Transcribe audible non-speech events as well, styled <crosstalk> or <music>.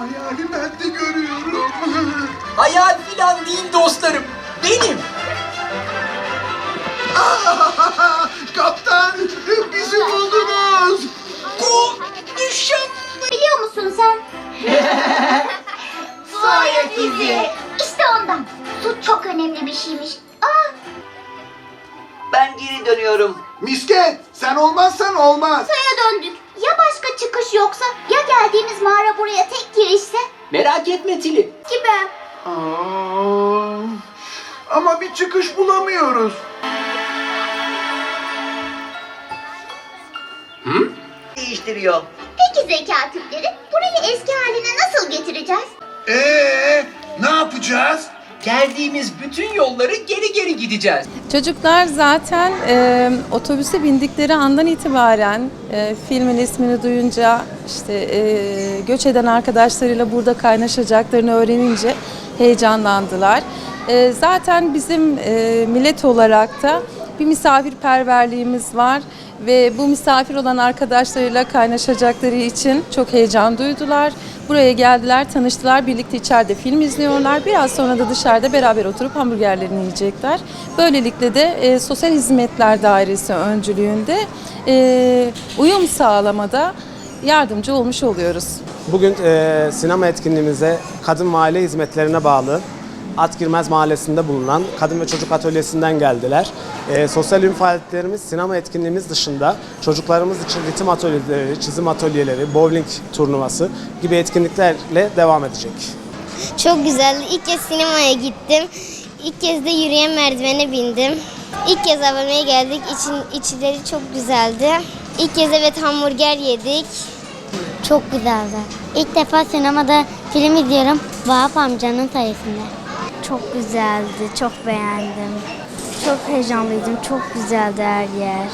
Hayali ben de görüyorum. <laughs> Hayal filan değil dostlarım. Benim. <laughs> Kaptan bizi buldunuz. Konuşam. Biliyor musun sen? Su ayak izi. İşte ondan. Su çok önemli bir şeymiş. Aa, Ben geri dönüyorum. Misket sen olmazsan olmaz. suya döndük. Ya başka çıkış yoksa? Ya geldiğimiz Merak etme Tili. Gibi. Aa, ama bir çıkış bulamıyoruz. Değiştiriyor. Peki zeka küpleri burayı eski haline nasıl getireceğiz? Ee, ne yapacağız? Geldiğimiz bütün yolları geri geri gideceğiz. Çocuklar zaten e, otobüse bindikleri andan itibaren e, filmin ismini duyunca işte e, göç eden arkadaşlarıyla burada kaynaşacaklarını öğrenince heyecanlandılar. E, zaten bizim e, millet olarak da bir misafirperverliğimiz var ve bu misafir olan arkadaşlarıyla kaynaşacakları için çok heyecan duydular. Buraya geldiler, tanıştılar, birlikte içeride film izliyorlar. Biraz sonra da dışarıda beraber oturup hamburgerlerini yiyecekler. Böylelikle de e, Sosyal Hizmetler Dairesi öncülüğünde e, uyum sağlamada yardımcı olmuş oluyoruz. Bugün e, sinema etkinliğimize kadın ve aile hizmetlerine bağlı Atgirmez Mahallesi'nde bulunan Kadın ve Çocuk Atölyesi'nden geldiler. E, sosyal ürün faaliyetlerimiz sinema etkinliğimiz dışında çocuklarımız için ritim atölyeleri, çizim atölyeleri, bowling turnuvası gibi etkinliklerle devam edecek. Çok güzeldi. İlk kez sinemaya gittim. İlk kez de yürüyen merdivene bindim. İlk kez AVM'ye geldik. İçin, içleri çok güzeldi. İlk kez evet hamburger yedik. Çok güzeldi. İlk defa sinemada film izliyorum. Vahap amcanın sayesinde. Çok güzeldi. Çok beğendim. Çok heyecanlıydım. Çok güzeldi her yer.